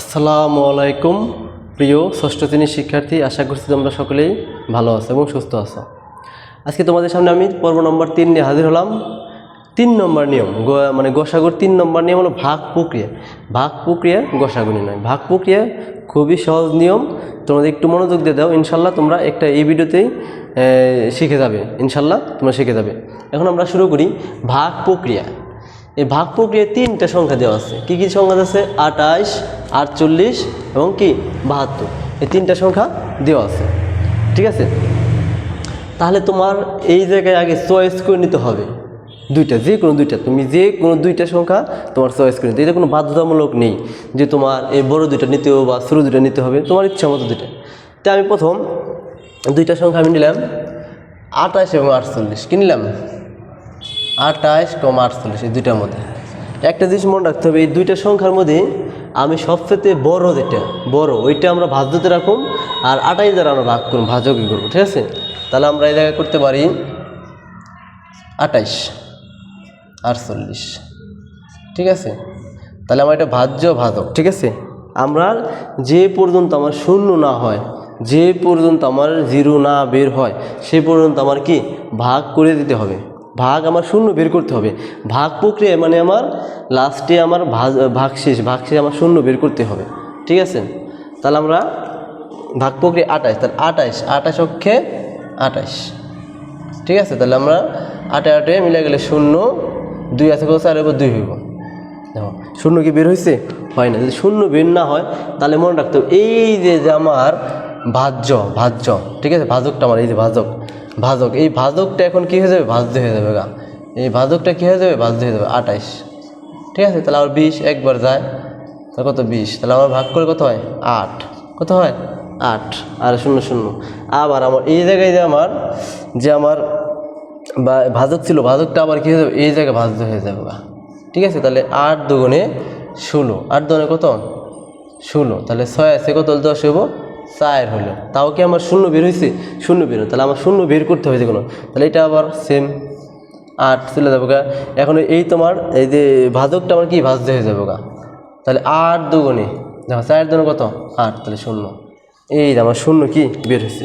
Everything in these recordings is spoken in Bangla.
আসসালামু আলাইকুম, প্রিয় ষষ্ঠ শ্রেণির শিক্ষার্থী, আশা করছি তোমরা সকলেই ভালো আছো এবং সুস্থ আছো। আজকে তোমাদের সামনে আমি পর্ব নম্বর তিন নিয়ে হাজির হলাম। তিন নম্বর নিয়ম মানে গোসাগুর তিন নম্বর নিয়ম হলো ভাগ প্রক্রিয়া। ভাগ প্রক্রিয়া গোসাগু নয়। ভাগ প্রক্রিয়া খুবই সহজ নিয়ম। তোমাদের একটু মনোযোগ দিয়ে দাও, ইনশাল্লাহ তোমরা একটা এই ভিডিওতেই শিখে যাবে। ইনশাল্লাহ তোমরা শিখে যাবে। এখন আমরা শুরু করি ভাগ প্রক্রিয়া। এই ভাগ প্রক্রিয়ায় তিনটা সংখ্যা দেওয়া আছে। কী কী সংখ্যা আছে? আটাইশ, আটচল্লিশ এবং কি? বাহাত্তর। এই তিনটা সংখ্যা দেওয়া আছে। ঠিক আছে? তাহলে তোমার এই জায়গায় আগে চয়েস করে নিতে হবে। দুইটা, যে কোনো দুইটা। তুমি যে কোনো দুইটা সংখ্যা তোমার চয়েস করে নিতে এটা কোনো বাধ্যতামূলক নেই যে তোমার এই বড় দুইটা নিতে হবে বা ছোটো দুইটা নিতে হবে। তোমার ইচ্ছা মতো দুইটা। তো আমি প্রথম দুইটা সংখ্যা আমি নিলাম। আটাইশ এবং আটচল্লিশ। কি আটাইশ কম আটচল্লিশ, এই দুইটার মধ্যে। একটা জিনিস মনে রাখতে হবে, এই দুইটা সংখ্যার মধ্যে আমি সবচেয়ে বড় যেটা, বড়, ওইটা আমরা ভাজ্যতে রাখুন, আর আটাইশ দ্বারা আমরা ভাগ করুন ভাজকই করব, ঠিক আছে? তাহলে আমরা এই জায়গায় করতে পারি আটাইশ আটচল্লিশ, ঠিক আছে? তাহলে আমার এটা ভাজ্য ভাজক, ঠিক আছে? আমরা যে পর্যন্ত আমার শূন্য না হয়, যে পর্যন্ত আমার জিরো না বের হয়, সে পর্যন্ত আমার কি? ভাগ করে দিতে হবে। ভাগ আমার শূন্য বের করতে হবে। ভাগ প্রক্রিয়া মানে আমার লাস্টে আমার ভাগ শেষ ভাগ শেষ আমার শূন্য বের করতে হবে। ঠিক আছে? তাহলে আমরা ভাগ প্রক্রিয়া আঠাশ, তাহলে আঠাশ আঠাশ অক্ষে আঠাশ। ঠিক আছে? তাহলে আমরা আটে আটে মিলে গেলে শূন্য, দুই আছে কত? চার এবার দুই হইব। দেখো, শূন্য কি বের হয়েছে হয় না। যদি শূন্য বের না হয়, তাহলে মনে রাখতে হবে, এই যে আমার ভাজ্য ভাজ্য, ঠিক আছে? ভাজকটা আমার, এই যে ভাজক। ভাজক, এই ভাজকটা এখন কি হয়ে যাবে? ভাজতে হয়ে যাবে গা। এই ভাজকটা কি হয়ে যাবে? ভাজতে হয়ে যাবে। আঠাইশ। ঠিক আছে? তাহলে আবার বিশ, একবার যায়। তাহলে কত? বিশ। তাহলে আমার ভাগ করে কত হয়? আট। কত হয়? আট। আর শূন্য শূন্য। আবার আমার এই জায়গায় যে আমার যে আমার বা ভাজক ছিল, ভাজকটা আবার কী হয়ে যাবে? এই জায়গায় ভাজতে হয়ে যাবে গা। ঠিক আছে? তাহলে আট দুগুণে ষোলো আট দুগুণে কত? ষোলো তাহলে ছয় আছে, কত? দশ হইব? চার হলো। তাও কি আমার শূন্য বের হয়েছে শূন্য বের হলো। তাহলে আমার শূন্য বের করতে হয়েছে কোনো। তাহলে এটা আবার সেম আট, চলে যাব গা। এখন এই তোমার, এই যে ভাজকটা আমার কি ভাজতে হয়ে যাব গা? তাহলে আট দুগুণে, দেখো চার দুগুণে কত? আট, তাহলে শূন্য। এই আমার শূন্য কি? বের হয়েছে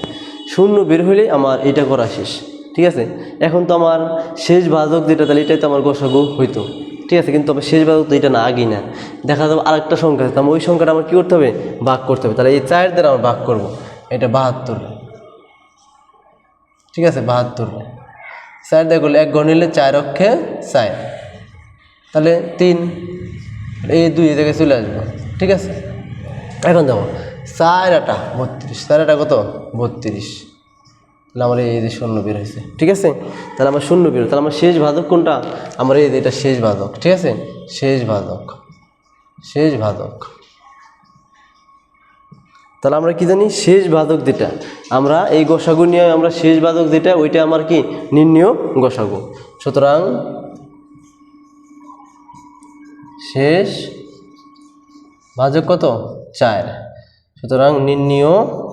শূন্য বের হলে আমার এটা করা শেষ। ঠিক আছে? এখন তো আমার শেষ ভাজক যেটা, তাহলে এটাই তো আমার গোসাগু হইতো। ঠিক আছে, কিন্তু আমার শেষ ভাজক তো এটা না আগেই না দেখা যাবে আরেকটা সংখ্যা আছে আমার ওই সংখ্যাটা আমার কী করতে হবে? ভাগ করতে হবে। তাহলে এই চার দ্বারা আমার ভাগ করব। এটা বাহাত্তর। ঠিক আছে, বাহাত্তর। চার দিয়ে করলে এক ঘর নিলে চার অক্ষে চার তাহলে তিন। এই দুই জায়গায় চলে আসব। ঠিক আছে? এখন দেখো, চার আটা বত্রিশ। চার আটা কত? বত্রিশ। তাহলে আমার এই যে শূন্য বের হয়েছে। ঠিক আছে? তাহলে আমার শূন্য বের তাহলে আমার শেষ ভাজক কোনটা? আমার এই এটা শেষ ভাজক ঠিক আছে? শেষ ভাজক শেষ ভাজক তাহলে আমরা কি জানি? শেষ বাদক যেটা আমরা এই গোসাগু নিয়ে আমরা শেষ বাদক যেটা ওইটা আমার কি? নির্ণয় গোসাগু। সুতরাং শেষ ভাজক কত? চার। সুতরাং নির্ণয়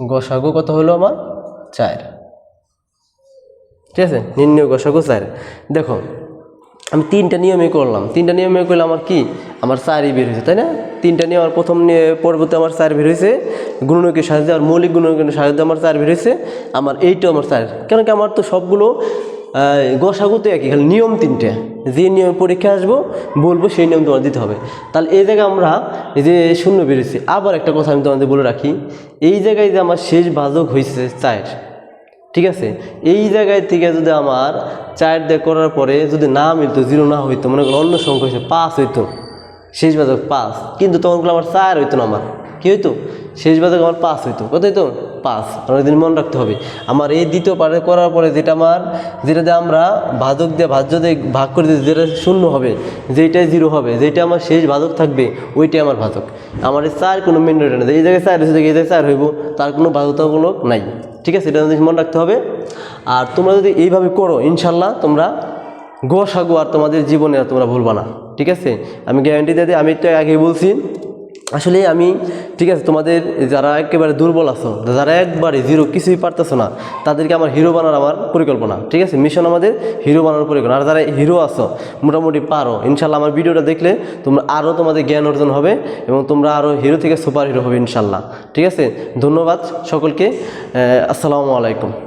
গোসাগু কত হলো আমার? চার। ঠিক আছে? নির্ণয় গসাগু চার। দেখো, আমি তিনটা নিয়মে করলাম। তিনটা নিয়মে করলে আমার কি? আমার চারই বের হয়েছে, তাই না? তিনটা নিয়ম আমার প্রথম নিয়ে- পর্বতে আমার চার বের হয়েছে। গুণকে সাহায্যে, আর মৌলিক গুণকে সাহায্যে আমার চার বের হয়েছে। আমার এইটাও আমার চার। কেন কি আমার তো সবগুলো গোসাগুতে একই, খালি নিয়ম তিনটে। যে নিয়ম পরীক্ষা আসব, বলব সেই নিয়ম তোমার দিতে হবে। তাহলে এই জায়গায় আমরা এই যে শূন্য বেরোচ্ছি আবার একটা কথা আমি তোমাদের বলে রাখি। এই জায়গায় যে আমার শেষ ভাজক হয়েছে চায়ের, ঠিক আছে? এই জায়গায় থেকে যদি আমার চায়ের দিয়ে করার পরে যদি না মিলতো, জিরো না হইতো, মনে করো অন্য সংখ্যা হয়েছে পাঁচ হইতো, শেষ বাদক পাঁচ, কিন্তু তখনগুলো আমার চার হইতো না আমার। কী হইতো? শেষ বাদক আমার পাস হইতো। কত হইতো? পাঁচ অনেকদিন মনে রাখতে হবে। আমার এই দ্বিতীয় পারে করার পরে যেটা আমার, যেটা দিয়ে আমরা ভাজক দিয়ে ভাজ্য দিয়ে ভাগ করে দিই, যেটা শূন্য হবে, যেইটাই জিরো হবে যেটা আমার শেষ ভাজক থাকবে, ওইটাই আমার ভাজক। আমার এই চার কোনো মেন রেট নেই। এই জায়গায় চার এই জায়গায় চার হইব, তার কোনো বাধ্যতামূলক নাই। ঠিক আছে? এটা মনে রাখতে হবে। আর তোমরা যদি এইভাবে করো ইনশাল্লাহ তোমরা গোসাগু আর তোমাদের জীবনে আর তোমরা ভুলবা না। ঠিক আছে? আমি গ্যারান্টি দিয়ে আমি তো আগে বলছি আসলে আমি, ঠিক আছে, তোমাদের যারা একেবারে দুর্বল আছো, যারা একবারে জিরো কিছুই পারতেছো না, তাদেরকে আমার হিরো বানার আমার পরিকল্পনা, ঠিক আছে? মিশন আমাদের হিরো বানানোর পরিকল্পনা। আর যারা হিরো আছো, মোটামুটি পারো। ইনশাল্লাহ আমার ভিডিওটা দেখলে তোমরা আরও তোমাদের জ্ঞান অর্জন হবে এবং তোমরা আরও হিরো থেকে সুপার হিরো হবে ইনশাল্লাহ। ঠিক আছে? ধন্যবাদ সকলকে। আসসালামু আলাইকুম।